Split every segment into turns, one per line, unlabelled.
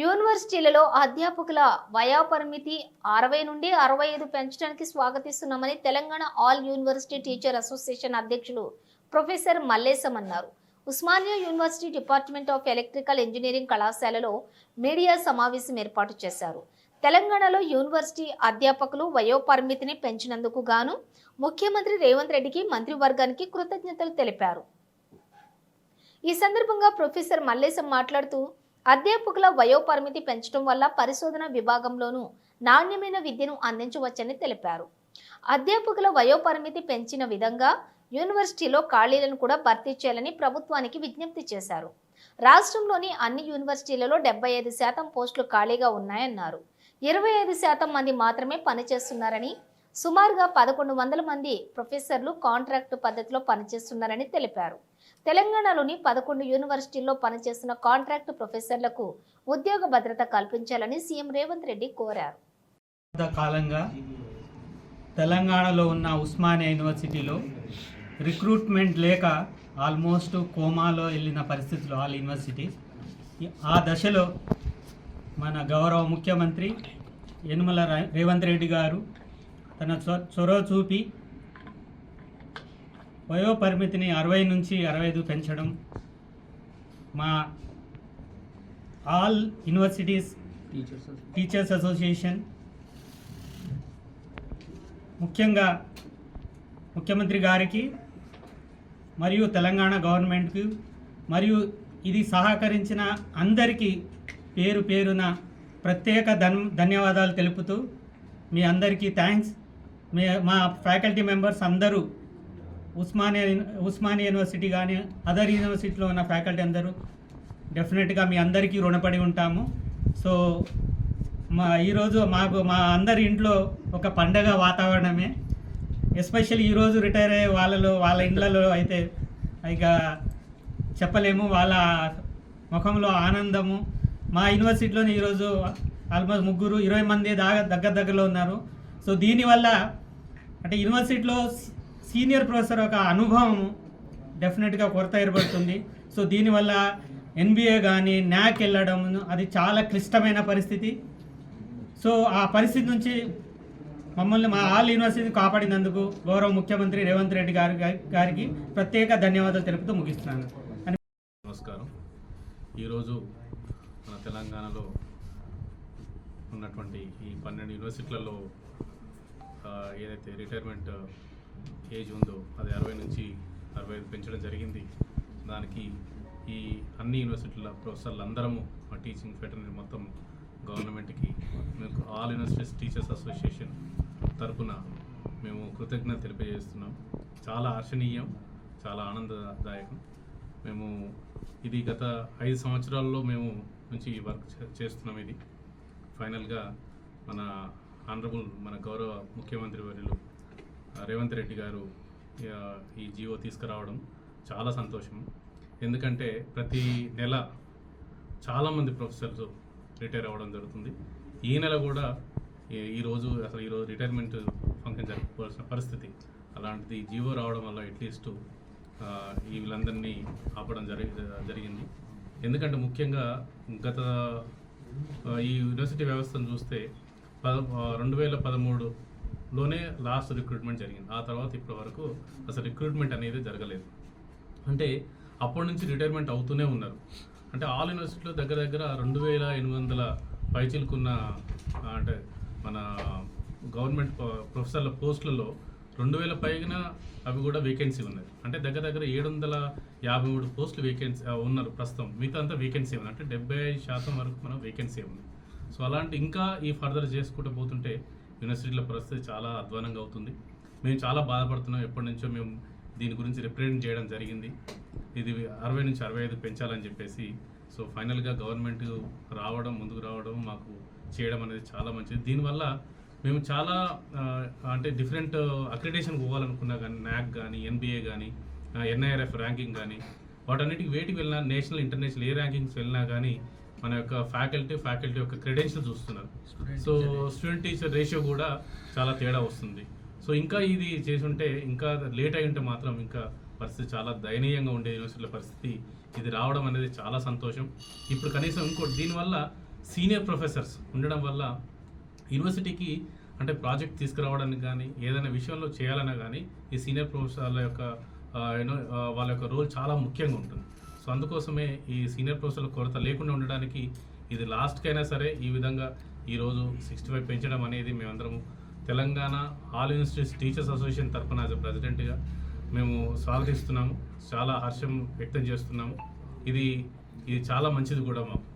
యూనివర్సిటీలలో అధ్యాపకుల వయోపరిమితి అరవై నుండి అరవై ఐదు పెంచడానికి స్వాగతిస్తున్నామని Telangana all university teacher association అధ్యక్షులు ప్రొఫెసర్ మల్లేశం అన్నారు. Osmania university department of electrical engineering కళాశాలలో మీడియా సమావేశం ఏర్పాటు చేశారు. తెలంగాణలో యూనివర్సిటీ అధ్యాపకులు వయోపరిమితిని పెంచినందుకు గాను ముఖ్యమంత్రి రేవంత్ రెడ్డికి మంత్రివర్గానికి కృతజ్ఞతలు తెలిపారు. ఈ సందర్భంగా ప్రొఫెసర్ మల్లేశం మాట్లాడుతూ అధ్యాపకుల వయోపరిమితి పెంచడం వల్ల పరిశోధన విభాగంలోనూ నాణ్యమైన విద్యను అందించవచ్చని తెలిపారు. అధ్యాపకుల వయోపరిమితి పెంచిన విధంగా యూనివర్సిటీలో ఖాళీలను కూడా భర్తీ చేయాలని ప్రభుత్వానికి విజ్ఞప్తి చేశారు. రాష్ట్రంలోని అన్ని యూనివర్సిటీలలో డెబ్బై ఐదు శాతం పోస్టులు ఖాళీగా ఉన్నాయన్నారు. ఇరవై ఐదు శాతం మంది మాత్రమే పనిచేస్తున్నారని సుమారుగా పదకొండు వందల మంది ప్రొఫెసర్లు కాంట్రాక్టు పద్ధతిలో పనిచేస్తున్నారని తెలిపారు. తెలంగాణలోని పదకొండు యూనివర్సిటీల్లో పనిచేస్తున్న కాంట్రాక్టు ప్రొఫెసర్లకు ఉద్యోగ భద్రత కల్పించాలని సీఎం రేవంత్ రెడ్డి కోరారు.
కాలంగా తెలంగాణలో ఉన్న ఉస్మానియా యూనివర్సిటీలో రిక్రూట్మెంట్ లేక ఆల్మోస్ట్ కోమాలో వెళ్ళిన పరిస్థితులు ఆల్ యూనివర్సిటీ. ఆ దశలో మన గౌరవ ముఖ్యమంత్రి యనుమల రేవంత్ రెడ్డి గారు తన చొ- చొరవ చూపి వయో పరిమితిని అరవై నుంచి అరవై ఐదు పెంచడం. మా ఆల్ యూనివర్సిటీస్ టీచర్స్ అసోసియేషన్. ముఖ్యంగా ముఖ్యమంత్రి గారికి మరియు తెలంగాణ గవర్నమెంట్కి మరియు ఇది సహకరించిన అందరికీ పేరు పేరున ప్రత్యేక ధన్ ధన్యవాదాలు తెలుపుతూ మీ అందరికీ థ్యాంక్స్. మే మా ఫ్యాకల్టీ మెంబర్స్ అందరూ ఉస్మానియా ఉస్మానియా యూనివర్సిటీ కానీ అదర్ యూనివర్సిటీలో ఉన్న ఫ్యాకల్టీ అందరూ డెఫినెట్గా మీ అందరికీ రుణపడి ఉంటాము. సో మా ఈరోజు మాకు మా అందరి ఇంట్లో ఒక పండగ వాతావరణమే. ఎస్పెషల్లీ ఈరోజు రిటైర్ అయ్యే వాళ్ళలో వాళ్ళ ఇండ్లలో అయితే ఇక చెప్పలేము. వాళ్ళ ముఖంలో ఆనందము. మా యూనివర్సిటీలోని ఈరోజు ఆల్మోస్ట్ ముగ్గురు ఇరవై మంది దాకా దగ్గర దగ్గరలో ఉన్నారు. సో దీనివల్ల అంటే యూనివర్సిటీలో సీనియర్ ప్రొఫెసర్ ఒక అనుభవం డెఫినెట్గా కొరత ఏర్పడుతుంది. సో దీనివల్ల ఎన్బిఏ కానీ న్యాక్ వెళ్ళడం అది చాలా క్లిష్టమైన పరిస్థితి. సో ఆ పరిస్థితి నుంచి మమ్మల్ని మా ఆల్ యూనివర్సిటీని కాపాడినందుకు గౌరవ ముఖ్యమంత్రి రేవంత్ రెడ్డి గారి గారికి ప్రత్యేక ధన్యవాదాలు తెలుపుతూ ముగిస్తున్నాను.
నమస్కారం. ఈరోజు మన తెలంగాణలో ఉన్నటువంటి ఈ పన్నెండు యూనివర్సిటీలలో ఏదైతే రిటైర్మెంట్ ఏజ్ ఉందో అది అరవై నుంచి అరవై ఐదు పెంచడం జరిగింది. దానికి ఈ అన్ని యూనివర్సిటీల ప్రొఫెసర్లు అందరము మా టీచింగ్ ఫెటర్నరీ మొత్తం గవర్నమెంట్కి మేము ఆల్ యూనివర్సిటీస్ టీచర్స్ అసోసియేషన్ తరపున మేము కృతజ్ఞత తెలియజేస్తున్నాం. చాలా హర్షణీయం చాలా ఆనందదాయకం. మేము ఇది గత ఐదు సంవత్సరాల్లో మేము నుంచి వర్క్ చేస్తున్నాం ఇది. ఫైనల్గా మన ఆనరబుల్ మన గౌరవ ముఖ్యమంత్రి వర్యులు రేవంత్ రెడ్డి గారు ఈ జీవో తీసుకురావడం చాలా సంతోషం. ఎందుకంటే ప్రతి నెల చాలామంది ప్రొఫెసర్స్ రిటైర్ అవ్వడం జరుగుతుంది. ఈ నెల కూడా ఈ- ఈరోజు అసలు ఈరోజు రిటైర్మెంట్ ఫంక్షన్ జరుపుకోవాల్సిన పరిస్థితి. అలాంటిది జీవో రావడం వల్ల అట్లీస్ట్ ఈ వీళ్ళందరినీ ఆపడం జరి జరిగింది. ఎందుకంటే ముఖ్యంగా గత ఈ యూనివర్సిటీ వ్యవస్థను చూస్తే పద రెండు వేల పదమూడులోనే లాస్ట్ రిక్రూట్మెంట్ జరిగింది. ఆ తర్వాత ఇప్పటి వరకు అసలు రిక్రూట్మెంట్ అనేది జరగలేదు. అంటే అప్పటి నుంచి రిటైర్మెంట్ అవుతూనే ఉన్నారు. అంటే ఆల్ యూనివర్సిటీలో దగ్గర దగ్గర రెండు వేల ఎనిమిది వందల పైచిలుకున్న అంటే మన గవర్నమెంట్ ప్రొఫెసర్ల పోస్టులలో రెండు వేల పైన అవి కూడా వేకెన్సీ ఉన్నాయి. అంటే దగ్గర దగ్గర ఏడు వందల యాభై మూడు పోస్టులు వేకెన్సీ ఉన్నారు ప్రస్తుతం. మిగతా అంతా వేకెన్సీ ఉంది అంటే డెబ్బై ఐదు శాతం వరకు మనం వేకెన్సీ ఉంది సో అలాంటి ఇంకా ఈ ఫర్దర్ చేసుకుంటూ పోతుంటే యూనివర్సిటీల పరిస్థితి చాలా అధ్వానంగా అవుతుంది. మేము చాలా బాధపడుతున్నాం. ఎప్పటి నుంచో మేము దీని గురించి రిప్రజెంట్ చేయడం జరిగింది. ఇది అరవై నుంచి అరవై ఐదు పెంచాలని చెప్పేసి సో ఫైనల్గా గవర్నమెంట్ రావడం ముందుకు రావడం మాకు చేయడం అనేది చాలా మంచిది. దీనివల్ల మేము చాలా అంటే డిఫరెంట్ అక్రిడేషన్ పోవాలనుకున్నా కానీ న్యాక్ కానీ ఎన్బిఏ కానీ ఎన్ఐఆర్ఎఫ్ ర్యాంకింగ్ కానీ వాటన్నిటికి వేటికి వెళ్ళినా నేషనల్ ఇంటర్నేషనల్ ఏ ర్యాంకింగ్స్ వెళ్ళినా కానీ మన యొక్క ఫ్యాకల్టీ ఫ్యాకల్టీ యొక్క క్రెడెన్షియల్ చూస్తున్నారు. సో స్టూడెంట్ టీచర్ రేషియో కూడా చాలా తేడా వస్తుంది. సో ఇంకా ఇది చేసుంటే ఇంకా లేట్ అయి ఉంటే మాత్రం ఇంకా పరిస్థితి చాలా దయనీయంగా ఉండే యూనివర్సిటీల పరిస్థితి. ఇది రావడం అనేది చాలా సంతోషం. ఇప్పుడు కనీసం ఇంకోటి దీనివల్ల సీనియర్ ప్రొఫెసర్స్ ఉండడం వల్ల యూనివర్సిటీకి అంటే ప్రాజెక్ట్ తీసుకురావడానికి కానీ ఏదైనా విషయంలో చేయాలన్నా కానీ ఈ సీనియర్ ప్రొఫెసర్ల యొక్క యూనో వాళ్ళ యొక్క రోల్ చాలా ముఖ్యంగా ఉంటుంది. సో అందుకోసమే ఈ సీనియర్ ప్రొఫెసర్ల కొరత లేకుండా ఉండడానికి ఇది లాస్ట్కైనా సరే ఈ విధంగా ఈరోజు సిక్స్టీ ఫైవ్ పెంచడం అనేది మేమందరము Telangana all universities teachers association తరఫున యాజ్ ప్రెసిడెంట్గా మేము స్వాగతిస్తున్నాము. చాలా హర్షం వ్యక్తం చేస్తున్నాము. ఇది ఇది చాలా మంచిది కూడా మాకు.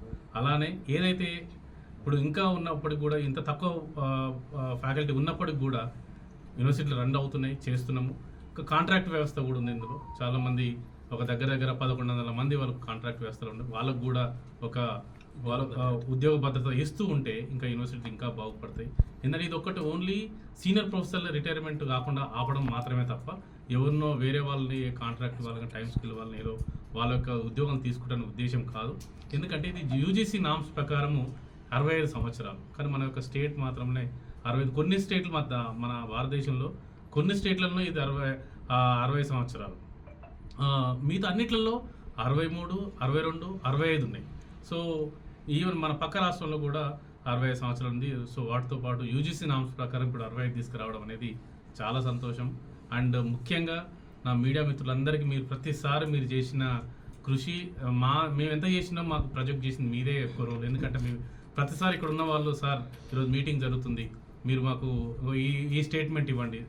అలానే ఏదైతే ఇప్పుడు ఇంకా ఉన్నప్పటికి కూడా ఇంత తక్కువ ఫ్యాకల్టీ ఉన్నప్పటికి కూడా యూనివర్సిటీలు రన్ అవుతున్నాయి చేస్తున్నాము. ఇంకా కాంట్రాక్ట్ వ్యవస్థ కూడా ఉంది ఇందులో. చాలామంది ఒక దగ్గర దగ్గర పదకొండు వందల మంది వాళ్ళకు కాంట్రాక్ట్ వ్యవస్థలు ఉన్నాయి వాళ్ళకు కూడా ఒక వాళ్ళ ఉద్యోగ భద్రత ఇస్తూ ఉంటే ఇంకా యూనివర్సిటీ ఇంకా బాగుపడతాయి. ఎందుకంటే ఇది ఒక్కటి ఓన్లీ సీనియర్ ప్రొఫెసర్ల రిటైర్మెంట్ కాకుండా ఆపడం మాత్రమే తప్ప ఎవరినో వేరే వాళ్ళని కాంట్రాక్ట్ వాళ్ళని టైం స్కిల్ వాళ్ళని ఏదో వాళ్ళ యొక్క ఉద్యోగం తీసుకుంటానే ఉద్దేశం కాదు. ఎందుకంటే ఇది యూజీసీ నామ్స్ ప్రకారము అరవై ఐదు సంవత్సరాలు. కానీ మన యొక్క స్టేట్ మాత్రమే అరవై ఐదు కొన్ని స్టేట్లు మధ్య మన భారతదేశంలో కొన్ని స్టేట్లలో ఇది అరవై అరవై సంవత్సరాలు. మిగతా అన్నిట్లలో అరవై మూడు అరవై రెండు అరవై ఐదు ఉన్నాయి. సో ఈవెన్ మన పక్క రాష్ట్రంలో కూడా అరవై ఐదు సంవత్సరాలు ఉంది. సో వాటితో పాటు యూజీసీ నామ్స్ ప్రకారం ఇప్పుడు అరవై ఐదు తీసుకురావడం అనేది చాలా సంతోషం. అండ్ ముఖ్యంగా నా మీడియా మిత్రులందరికీ మీరు ప్రతిసారి మీరు చేసిన కృషి మా మేము ఎంత చేసినా మాకు ప్రొజెక్ట్ చేసింది మీదే ఎక్కువ రోజులు ఎందుకంటే మేము ప్రతిసారి ఇక్కడ ఉన్న వాళ్ళు సార్ ఈరోజు మీటింగ్ జరుగుతుంది. మీరు మాకు ఈ ఈ స్టేట్మెంట్ ఇవ్వండి.